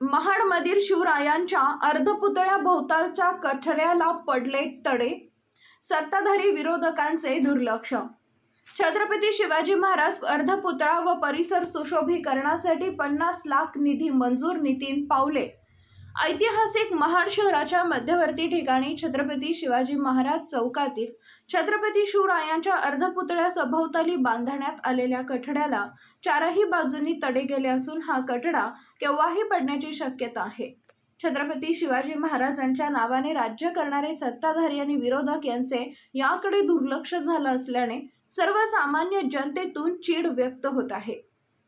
महाडमधील शिवरायांच्या अर्धपुतळ्या भोवतालच्या कठड्याला पडले तडे. सत्ताधारी विरोधकांचे दुर्लक्ष. छत्रपती शिवाजी महाराज अर्धपुतळा व परिसर सुशोभीकरणासाठी पन्नास लाख निधी मंजूर नितीन पावले. ऐतिहासिक महाड शहराच्या मध्यवर्ती ठिकाणी छत्रपती शिवाजी महाराज चौकातील छत्रपती शिवरायांच्या अर्धपुतळ्या सभोवताली बांधण्यात आलेल्या कठड्याला चारही बाजूंनी तडे गेले असून हा कठडा केव्हाही पडण्याची शक्यता आहे. छत्रपती शिवाजी महाराजांच्या नावाने राज्य करणारे सत्ताधारी आणि विरोधक यांचे याकडे दुर्लक्ष झालं असल्याने सर्वसामान्य जनतेतून चीड व्यक्त होत आहे.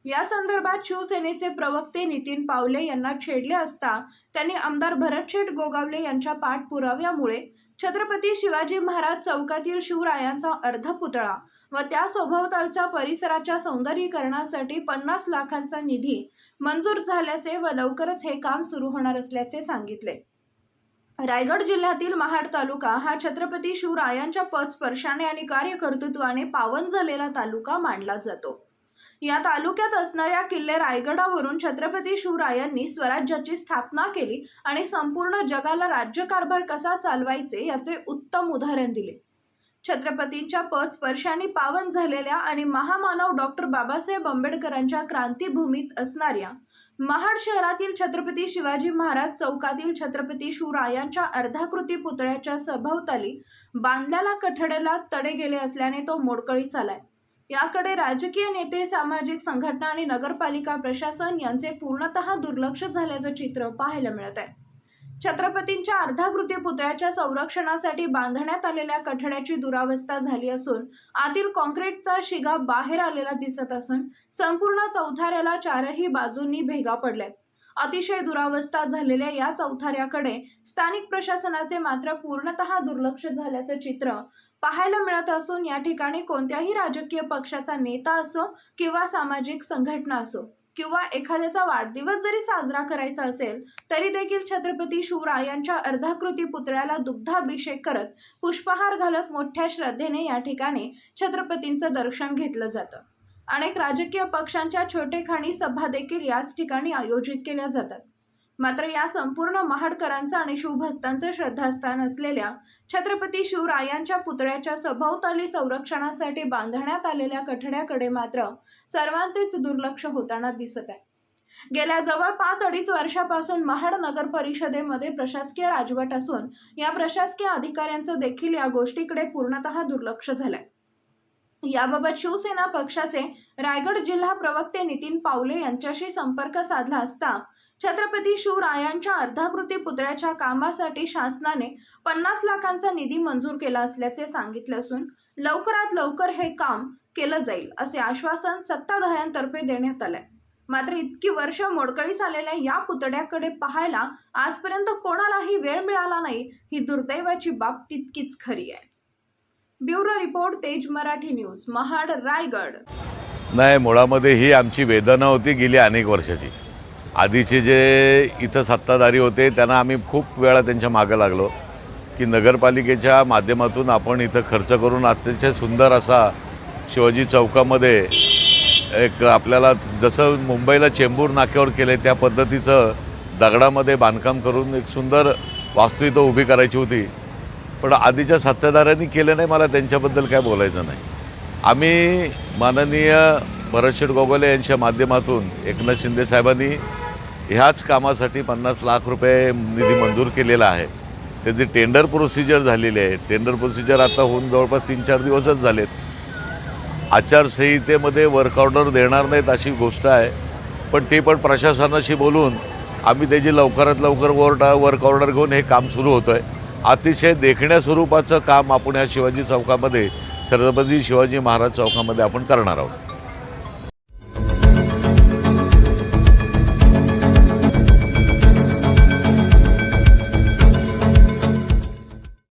या संदर्भात शिवसेनेचे प्रवक्ते नितीन पावले यांना छेडले असता त्यांनी आमदार भरतशेठ गोगावले यांच्या पाठपुराव्यामुळे छत्रपती शिवाजी महाराज चौकातील शिवरायांचा अर्धपुतळा व त्या सभोवतालच्या परिसराच्या सौंदर्यीकरणासाठी पन्नास लाखांचा निधी मंजूर झाल्याचे व लवकरच हे काम सुरू होणार असल्याचे सांगितले. रायगड जिल्ह्यातील महाड तालुका हा छत्रपती शिवरायांच्या पदस्पर्शाने आणि कार्यकर्तृत्वाने पावन झालेला तालुका मानला जातो. या तालुक्यात असणाऱ्या किल्ले रायगडावरून छत्रपती शिवरायांनी स्वराज्याची स्थापना केली आणि संपूर्ण जगाला राज्यकारभार कसा चालवायचे याचे उत्तम उदाहरण दिले. छत्रपतींच्या पदस्पर्शाने पावन झालेल्या आणि महामानव डॉक्टर बाबासाहेब आंबेडकरांच्या क्रांतीभूमीत असणाऱ्या महाड शहरातील छत्रपती शिवाजी महाराज चौकातील छत्रपती शिवरायांच्या अर्धाकृती पुतळ्याच्या सभोवताली बांधल्याला कठड्याला तडे गेले असल्याने तो मोडकळीस आलाय याकडे राजकीय नेते सामाजिक संघटना आणि नगरपालिका प्रशासन यांचे पूर्णतः दुर्लक्ष झाल्याचं चित्र पाहायला मिळत आहे. छत्रपतींच्या अर्धाकृती पुतळ्याच्या संरक्षणासाठी बांधण्यात आलेल्या कठड्याची दुरावस्था झाली असून आतील कॉन्क्रीटचा शिगा बाहेर आलेला दिसत असून संपूर्ण चौथाऱ्याला चारही बाजूंनी भेगा पडल्यात. अतिशय दुरावस्था झालेल्या या चौथाऱ्याकडे स्थानिक प्रशासनाचे मात्र पूर्णतः दुर्लक्ष झाल्याचं चित्र पाहायला मिळत असून या ठिकाणी कोणत्याही राजकीय पक्षाचा नेता असो किंवा सामाजिक संघटना असो किंवा एखाद्याचा वाढदिवस जरी साजरा करायचा असेल तरी देखील छत्रपती शिवरायांच्या अर्धाकृती पुतळ्याला दुग्धाभिषेक करत पुष्पहार घालत मोठ्या श्रद्धेने या ठिकाणी छत्रपतींचं दर्शन घेतलं जातं. अनेक राजकीय पक्षांच्या छोटेखाणी सभा देखील याच ठिकाणी आयोजित केल्या जातात. मात्र या संपूर्ण महाडकरांचं आणि शिवभक्तांचं श्रद्धास्थान असलेल्या छत्रपती शिवरायांच्या पुतळ्याच्या सभोवताली संरक्षणासाठी बांधण्यात आलेल्या कठड्याकडे मात्र सर्वांचेच दुर्लक्ष होताना दिसत आहे. गेल्या जवळ पाच अडीच वर्षापासून महाड नगर परिषदेमध्ये प्रशासकीय राजवट असून या प्रशासकीय अधिकाऱ्यांचं देखील या गोष्टीकडे पूर्णतः दुर्लक्ष झालंय. याबाबत शिवसेना पक्षाचे रायगड जिल्हा प्रवक्ते नितीन पावले यांच्याशी संपर्क साधला असता छत्रपती शिवरायांच्या अर्धाकृती पुतळ्याच्या कामासाठी शासनाने पन्नास लाखांचा निधी मंजूर केला असल्याचे सांगितले असून लवकरात लवकर हे काम केलं जाईल असे आश्वासन सत्ताधाऱ्यांतर्फे देण्यात आलंय. मात्र इतकी वर्ष मोडकळीस आलेल्या या पुतळ्याकडे पाहायला आजपर्यंत कोणालाही वेळ मिळाला नाही ही दुर्दैवाची बाब तितकीच खरी आहे. ब्युरो रिपोर्ट तेज मराठी न्यूज महाड रायगड. नाही मुळामध्ये ही आमची वेदना होती गेली अनेक वर्षाची. आधीचे जे इथं सत्ताधारी होते त्यांना आम्ही खूप वेळा त्यांच्या मागं लागलो की नगरपालिकेच्या माध्यमातून आपण इथं खर्च करून अतिशय सुंदर असा शिवाजी चौकामध्ये एक आपल्याला जसं मुंबईला चेंबूर नाक्यावर केलं त्या पद्धतीचं दगडामध्ये बांधकाम करून एक सुंदर वास्तू इथं उभी करायची होती. पण आधीच्या सत्ताधाऱ्यांनी केलं नाही मला त्यांच्याबद्दल काय बोलायचं नाही. आम्ही माननीय भरतशेठ गोगोले यांच्या माध्यमातून एकनाथ शिंदे साहेबांनी ह्याच कामासाठी पन्नास लाख रुपये निधी मंजूर केलेला आहे. त्याची टेंडर प्रोसिजर झालेली आहे. टेंडर प्रोसिजर आता होऊन जवळपास तीन चार दिवसच झालेत. आचारसंहितेमध्ये वर्क ऑर्डर देणार नाहीत अशी गोष्ट आहे. पण ते पण प्रशासनाशी बोलून आम्ही त्याची लवकरात लवकर वर्ड वर्क ऑर्डर घेऊन हे काम सुरू होतं आहे अतिशय देखण्या स्वरूपाचं काम आपण ह्या शिवाजी चौकामध्ये छत्रपती शिवाजी महाराज चौकामध्ये आपण करणार आहोत.